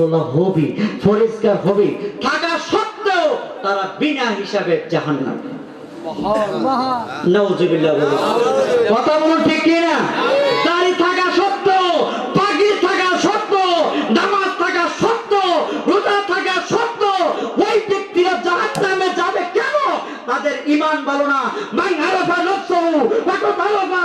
হলো হবি, পরিষ্কার হবি। থাকা সত্ত্বেও তারা বিনা হিসাবে জাহান্নাম। নাউজুবিল্লাহ কথা বলুন ঠিক কি না? থাকা সত্ত্বেও, পাগড়ি থাকা সত্ত্বেও, নামাজ থাকা সত্ত্বেও, রোজা থাকা সত্ত্বেও, ওই ব্যক্তিরা জাহান্নামে যাবে কেন? তাদের ঈমান ভালো না। মাই আরাফা নফসহু, ওয়া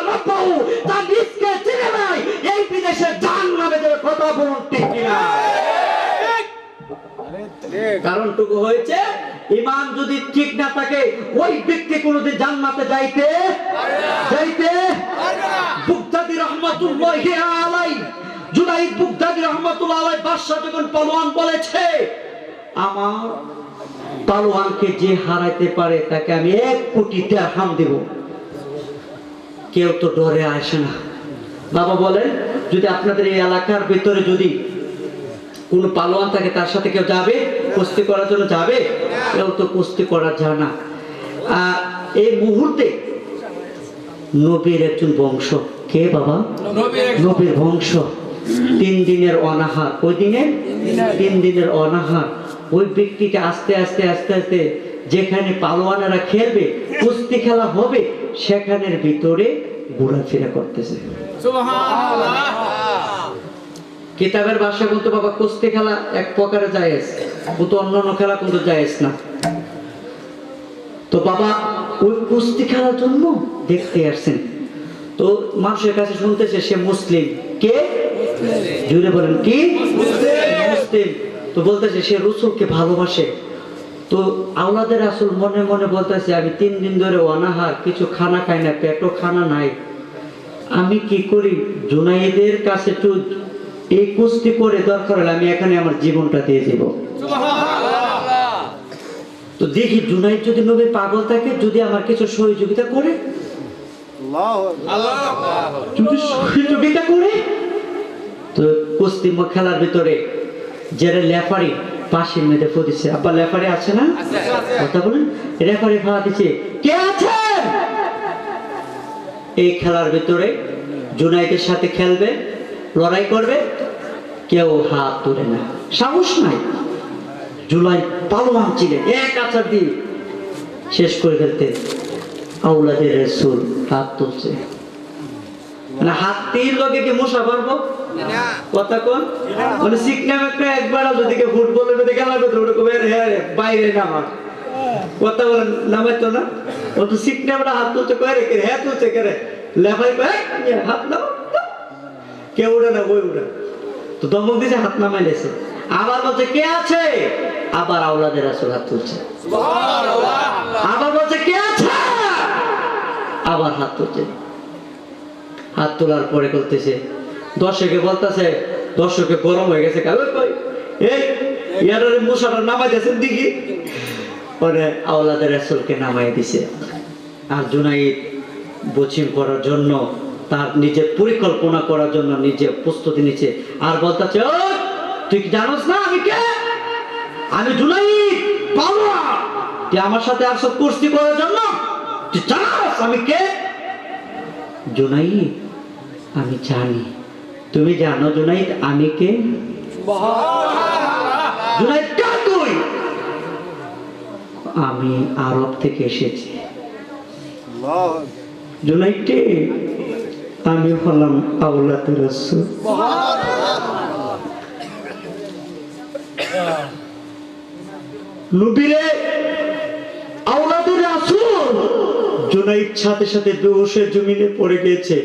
হয়েছে? ইমান যদি ঠিক না থাকে, ওই ব্যক্তি কোনোদিন জান্নাতে যাইতে যাইতে বুগদাদি যখন পালোয়ান বলেছে, আমার পালোয়ানকে যে হারাইতে পারে, তাকে আমি এক কোটি হাম দেব। কেউ তো ডরে আসে না। বাবা বলেন, যদি আপনাদের এই এলাকার ভিতরে যদি কোন পালোয়ান থাকে তার সাথে কেউ যাবে? কুস্তি করার জন্য যাবে? কেউ তো কুস্তি করা যায় না এই মুহূর্তে নবীর একজন বংশ। কে বাবা? নবীর বংশ। তিন দিনের অনাহার। ওই দিনে? তিন দিনের। অনাহার। ওই ব্যক্তিটা আস্তে আস্তে আস্তে আস্তে যেখানে পালোয়ানেরা খেলবে কুস্তি খেলা হবে সেখানের ভিতরে ঘোরাফেরা করতেছে। কিতাবের ভাষা কিন্তু বাবা, কুস্তি খেলা এক প্রকারে জায়েজ কিন্তু অন্যান্য খেলা কিন্তু জায়েজ না। তো বাবা, ওই কুস্তি খেলার জন্য দেখতে আসছেন। তো মানুষের কাছে শুনতেছে, সে মুসলিম। কে? জুড়ে বলেন, কি? মুসলিম। তো বলতেছে, সে রসুলকে ভালোবাসে। তো আওলাদের আসল মনে মনে বলতেছে, আমি তিন দিন ধরে অনাহার, কিছু খানা খাই না, পেটও খানা নাই। আমি কি করি? জুনাইদের কাছে একটু এই কুস্তি করে দরকার হলে আমি এখানে আমার জীবনটা দিয়ে দেব। তো দেখি জুনাইদ যদি নবী পাগল থাকে যদি আমার কিছু সহযোগিতা করে? যদি সহযোগিতা করে? তো কুস্তি খেলার ভিতরে যারা লেফারি পাশে মেয়েদের ফুদিছে আব্বা লেফারি আছে না? কথা বলেন। রেফারি দিচ্ছে কে এই খেলার ভিতরে জুনাইদের সাথে খেলবে। লড়াই করবে? কেউ হাত তুলে না। সাহস নাই। জুলাই পালোয়ান ছিলেন এক আচার দিয়ে শেষ করে ফেলতে আউলাদের রসুল হাত তুলছে। মানে হাত তিন কি মশা পারব কথা কোন। মানে সিকনাম একটা একবার যদি কে ফুটবলের মধ্যে খেলা করতে ওটা কবে বাইরে নামা। কথা বলেন নামাইতো না? ও তো সিকনামটা হাত তুলছে কয়ে রেখে হ্যাঁ তুলছে লেফাই হাত নাও। কেউ উঠে না বই উড়ে। তো দমক দিছে হাত নামাই লেছে আবার বলছে কে আছে? আবার আওলাদের আসল হাত তুলছে। আবার বলছে কে আছে? আবার হাত তুলছে। হাত তোলার পরে করতেছে দর্শকে বলতেছে দর্শকে গরম হয়ে গেছে কই এই ইয়ারের মশাটা নামাই দিয়েছেন পরে আওলাদের রাসূলকে নামাই দিছে। আর জুনাইদ বচিম করার জন্য তার নিজের পরিকল্পনা করার জন্য নিজে প্রস্তুতি নিচ্ছে। আর বলতেছে "ও, তুই কি জানোস না আমি কে? আমি জুনাইদ পাওয়া তুই আমার সাথে আসো কুস্তি করার জন্য? তুই জানোস আমি কে? জুনাইদ আমি জানি। তুমি জানো জুনাইদ আমি কে? জুনাইদ কে তুই? আমি আরব থেকে এসেছি। জুনাইদ কে? আমি হলাম আউলাদ রসুল। নবীরে আউলাদের রাসূল। জুনাইদ সাথে সাথে বেহুশের জমিনে পড়ে গিয়েছে।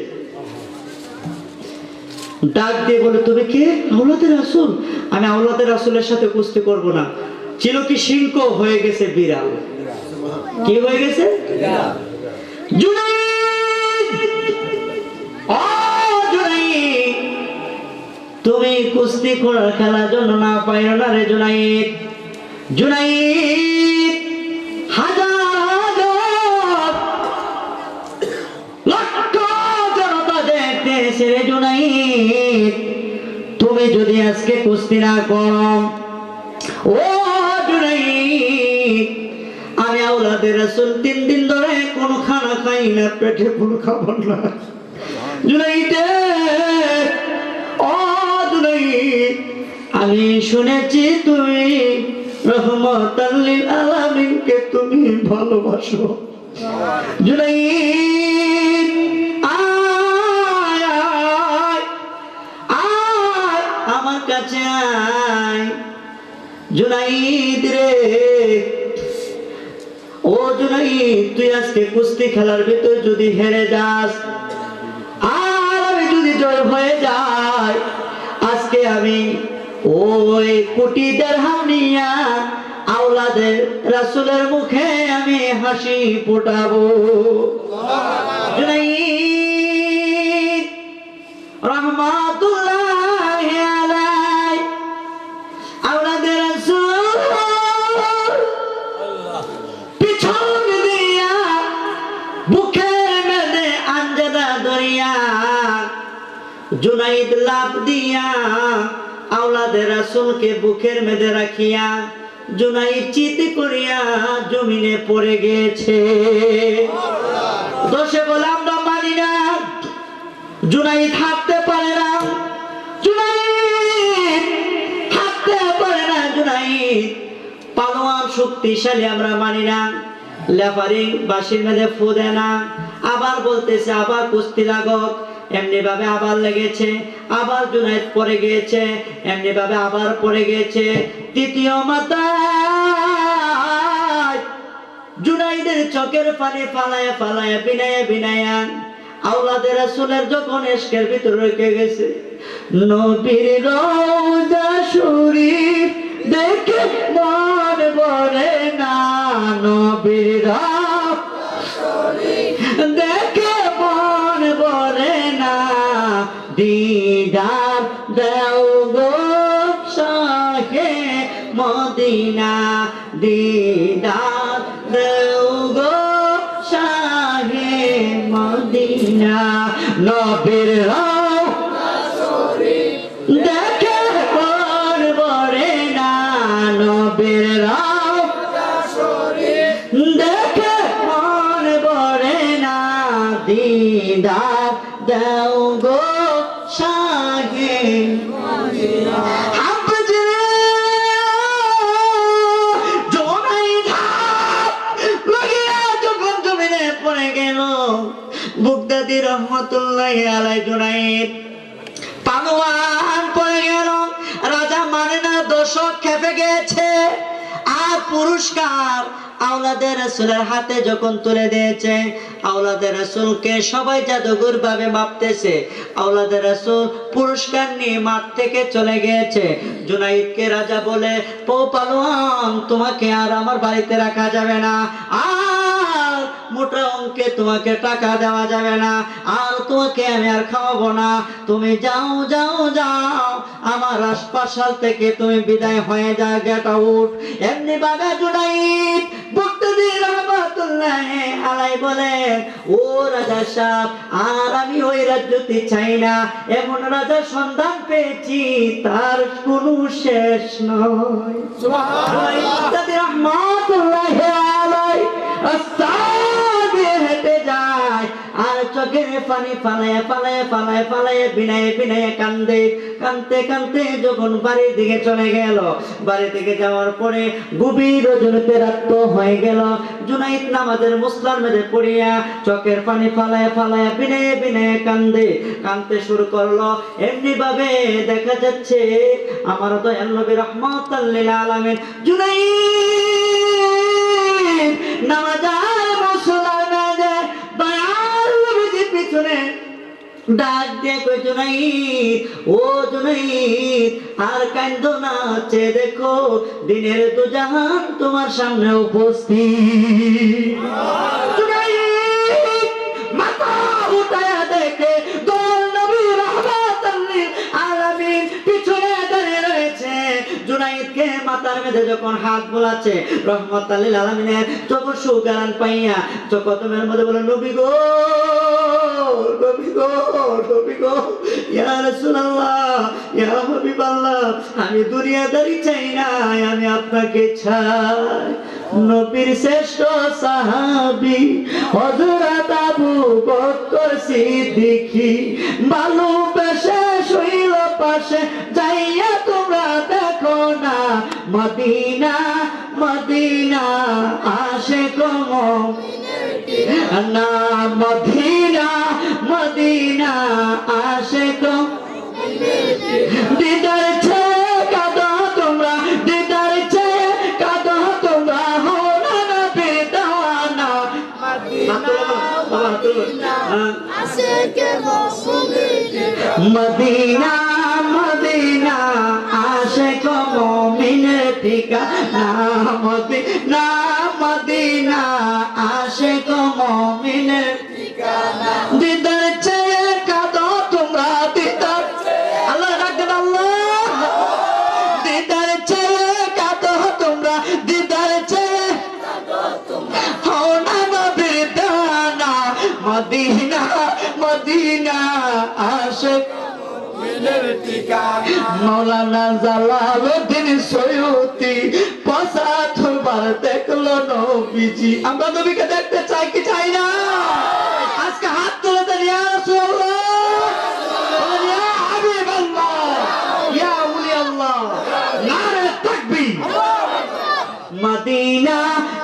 ডাক দিয়ে বলে তুমি কে? আউলাদের রাসূল? আমি আউলাদের রাসূলের সাথে কুস্তি করব না। ছিল কি সিংহ? হয়ে গেছে বিড়াল। কি হয়ে গেছে? জুনাইদ তুমি কুস্তি করার খেলার জন্য না পাইরো না রে জুনাইদ। জুনাইদ, হাজার হাজার লক্ষ রে জুনাইদ। তুমি যদি আজকে কুস্তি না করো, ও জুনাইদ, আমি আওলাদের রাসূল তিন দিন ধরে কোনো খানা খাই না, পেটে কোনো খাবার না। জুনাইদে ও জুনাইদ, আমি শুনেছি তুমি রহমত আল্লিল আলামিনকে তুমি ভালোবাসো। আয়, আমার কাছে আয়। জুনাইদ রে, ও জুনাইদ, তুই আজকে কুস্তি খেলার ভিতর যদি হেরে যাস আজকে আমি ওই কুটি দেড়হাম নিয়া আওলাদের রাসুলের মুখে আমি হাসি ফোটাবো। রহমাতুল্লাহ লাভ দিয়া, আওলাদের রাসূলকে বুকের মেদে রাখিয়া, জুনাইদ চিত করিয়া জমিনে পড়ে গেছে। দোষে মানি না, জুনাইদ হাঁটতে পারে না হাঁটতে পারে না, জুনাইদ পালোয়ান শক্তিশালী আমরা মানি না লেফারি বাসির মেঝে ফু দেয় না। আবার বলতেছে, আবার কুস্তি লাগক এমনি ভাবে আবার লেগেছে, আবার জুনাইদ পড়ে গিয়েছে, এমনি ভাবে আবার পড়ে গিয়েছে। তৃতীয় মাতা জুনাইদের চোখের পানি ফালায় ফালায়, বিনায় বিনায়া আওলাদের রাসূলের যখন এশকের ভিতর রেখে গেছে, নবীর রওজা শরীফ দেখে মন ভরে না নবীর দেখে ভরে না নবীর দেখে ভরে না দিদার দেও গো শাহে। হাফজে জোনাই ধাপ লাগিয়া যখন জমিনে পড়ে গেল বুগদাদি রহমতুল্লাহ আলাই জোনাইদ পানোয়ান দর্শক খেপে গেছে। আর পুরস্কার আওলাদের রসুলের হাতে যখন তুলে দিয়েছে, আওলাদের রসুলকে সবাই ভাবে আওলাদের রসুল পুরস্কার নিয়ে মাঠ থেকে চলে গিয়েছে। জুনাইদকে রাজা বলে, পো পালোয়ান, তোমাকে আর আমার বাড়িতে রাখা যাবে না। আর মোটা অঙ্কে তোমাকে টাকা দেওয়া যাবে না। আর তোমাকে আমি আর খাওয়াবো না। তুমি যাও যাও যাও। আমার হাসপাতাল থেকে তুমি বিদায় হয়ে যা গেট আউট এমনি জুনাইদ বুদ্ধি আলাই বলে ও রাজা সাহেব আর আমি ওই রাজ্যতে চাই না। এমন রাজার সন্ধান পেয়েছি তার কোনো শেষ নয়। রহমাতুল্লাহ আলাই। চোখের পানি ফালায় ফালায় ফালায় ফালায় বিনায় বিনায় কান্দে কানতে কানতে যখন বাড়ির দিকে চলে গেল, বাড়ি থেকে যাওয়ার পরে গভীর রজনীতে রাত্র হয়ে গেল। জুনাইদ নামাজের মুসলার মেঝে পড়িয়া চোখের পানি ফালায় ফালায় বিনায় বিনায় কান্দে, কানতে শুরু করল। এমনি ভাবে দেখা যাচ্ছে আমার দয়াল নবী রহমতাল্লিল আলামিন জুনাইদ নামাজার পিছনে ডাক দিয়ে কই ও আর কান্দ না দেখো দিনের জাহান তোমার সামনে উপস্থিত। যখন হাত বোলাচ্ছে রহমতাল্লিল আলামিনের যখন সুগান পাইয়া চকতমের মধ্যে বলে, নবী গো! নবী গো নবী আমি দুনিয়াদারি চাই না, আমি আপনাকে চাই। নবীর শ্রেষ্ঠ সাহাবী, হযরত আবু বকর সিদ্দিকী। ভালোবেসে শৈল পাশে, যাইয়া তোমরা দেখো না। মদিনা মদিনা আসে কম না মদিনা মদিনা আসে কম দিদার ছেয়ে কাঁদো তোমরা দিদার ছেয়ে কাঁদো তোমরা হো না না বেদানা মদিনা মদিনা আসে। মৌলানা জালালুদ্দিন সৈয়দি পঁচাত্তর বার দেখল নবীজি। আমরা নবীকে দেখতে চাই কি চাই না? আজকে হাত তুলে দেন, ইয়া মদিনা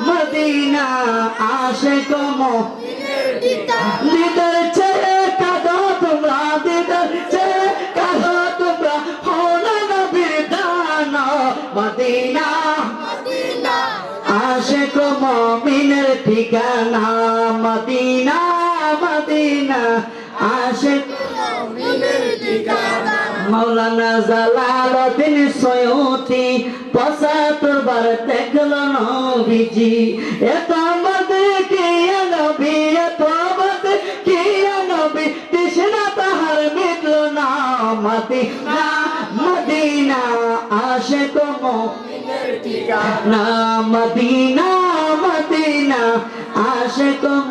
মদিনা আশে কমো ঠিকানা মদিনা মদিনা আশেক মৌলানা জালালুদ্দিন সৈয়দি পঁচাত্তর বার দেখল নবীজি। এত মধ্যে কে নবী এত মধ্যে কে নবী? তৃষ্ণা তাহার মিটল না মদিনা মদিনা আসে কম না মদিনা মদিনা আসে কম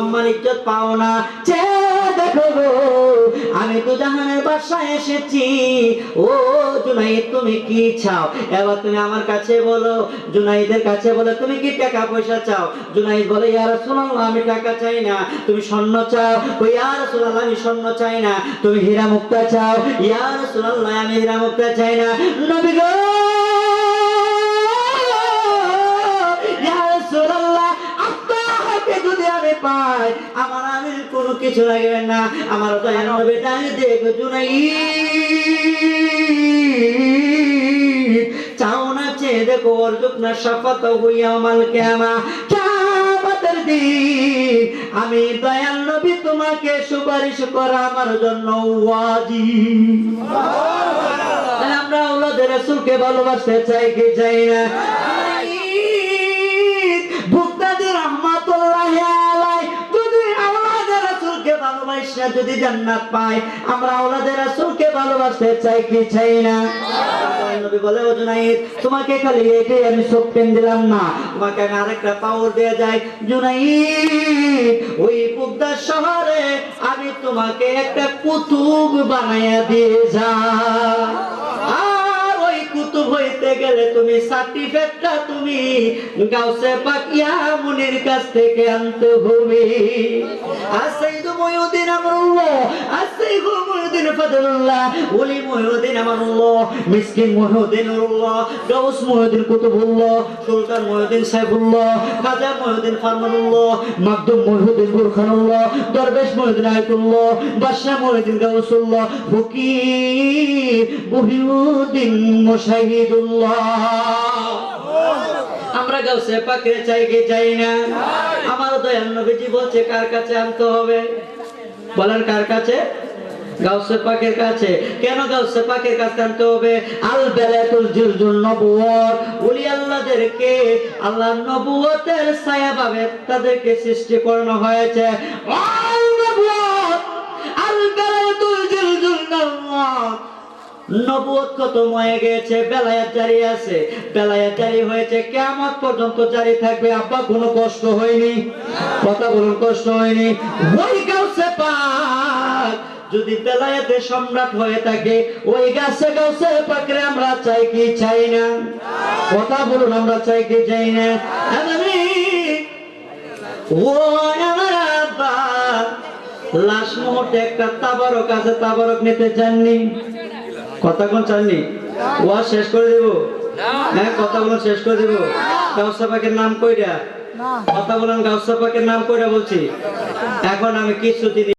সম্মান ইজ্জত পাও না চে দেখো গো, আমি তো জাহানের বাসায় এসেছি। ও জুনাইদ, তুমি কি চাও? এবার তুমি আমার কাছে বলো, জুনাইদের কাছে বলো তুমি কি টাকা পয়সা চাও? জুনাইদ বলে, ইয়া রাসূলুল্লাহ, আমি টাকা চাই না। তুমি স্বর্ণ চাও? ও ইয়া রাসূলুল্লাহ, আমি স্বর্ণ চাই না। তুমি হীরা মুক্তা চাও? ইয়া রাসূলুল্লাহ, আমি হীরা মুক্তা চাই না। নবী গো পাই আমার আমি কোনো কিছু লাগবে না। আমার নবী জুনাই চাও না চেয়ে দেখো অর্জুক না সাফাত হইয়া কেমা। আমি দয়াল নবী তোমাকে সুপারিশ করা আমার জন্য তাহলে আমরা ওলাদের রাসূলকে ভালোবাসতে চাই কি চাই না? ভালোবাসা যদি জান্নাত পাই আমরা ওলাদের রাসূলকে ভালোবাসতে চাই কি চাই না? নবী বলে, ও জুনাইদ, তোমাকে খালি এটাই আমি দিলাম না। তোমাকে আমি আরেকটা পাওয়ার দেয়া যায়। জুনাইদ, ওই শহরে আমি তোমাকে একটা কুতুব বানাইয়া দিয়ে যা হইতে গেলে তুমি সার্টিফিকেটটা তুমি গাউসে পাকিয়া মুনির কাছ থেকে আনতে হবে। আর সেই তো ময়ুদ্দিন আমরুল্লাহ ময়ুদ্দিন ফাদলুল্লাহ ওলি ময়ুদ্দিন আমানুল্লাহ মিসকিন ময়ুদ্দিন নুরুল্লাহ গাউস ময়ুদ্দিন কুতুবুল্লাহ সুলতান ময়ুদ্দিন সাইফুল্লাহ খাজা ময়ুদ্দিন ফারমানুল্লাহ মাকদুম ময়ুদ্দিন বুরখানুল্লাহ দরবেশ ময়ুদ্দিন আয়াতুল্লাহ বাদশাহ ময়ুদ্দিন গাউসুল্লাহ ফকির মহিউদ্দিন মুশাহিদুল্লাহ। আমরা গাউসে পাকে চাই কি চাই না? আমার দয়াল নবীজি বলছে কার কাছে আনতে হবে? বলেন কার কাছে? পাবে তাদেরকে সৃষ্টি করানো হয়েছে। নবুয়ত খতম হয়ে গেছে বেলায়াত জারি আছে। বেলায়াত জারি হয়েছে কেমন পর্যন্ত জারি থাকবে। আব্বা, কোনো কষ্ট হয়নি? কথা বলুন কষ্ট হয়নি। যদি বেলায়াতে সম্রাট হয়ে থাকে ওই গাছে গাছে পাকরে আমরা চাই কি চাই না? কথা বলুন আমরা চাই কি চাই না? আমি ও আমার আব্বা লাশ মুহূর্তে একটা তাবারক আছে তাবারক নিতে চাননি। কথা কোন চাননি? ওয়া শেষ করে দেব? হ্যাঁ কথা বলুন শেষ করে দেব। গাউসা পাকের নাম কইরা? কথা বলুন গাউসা পাকের নাম কইরা বলছি। এখন আমি কিছু জিনিস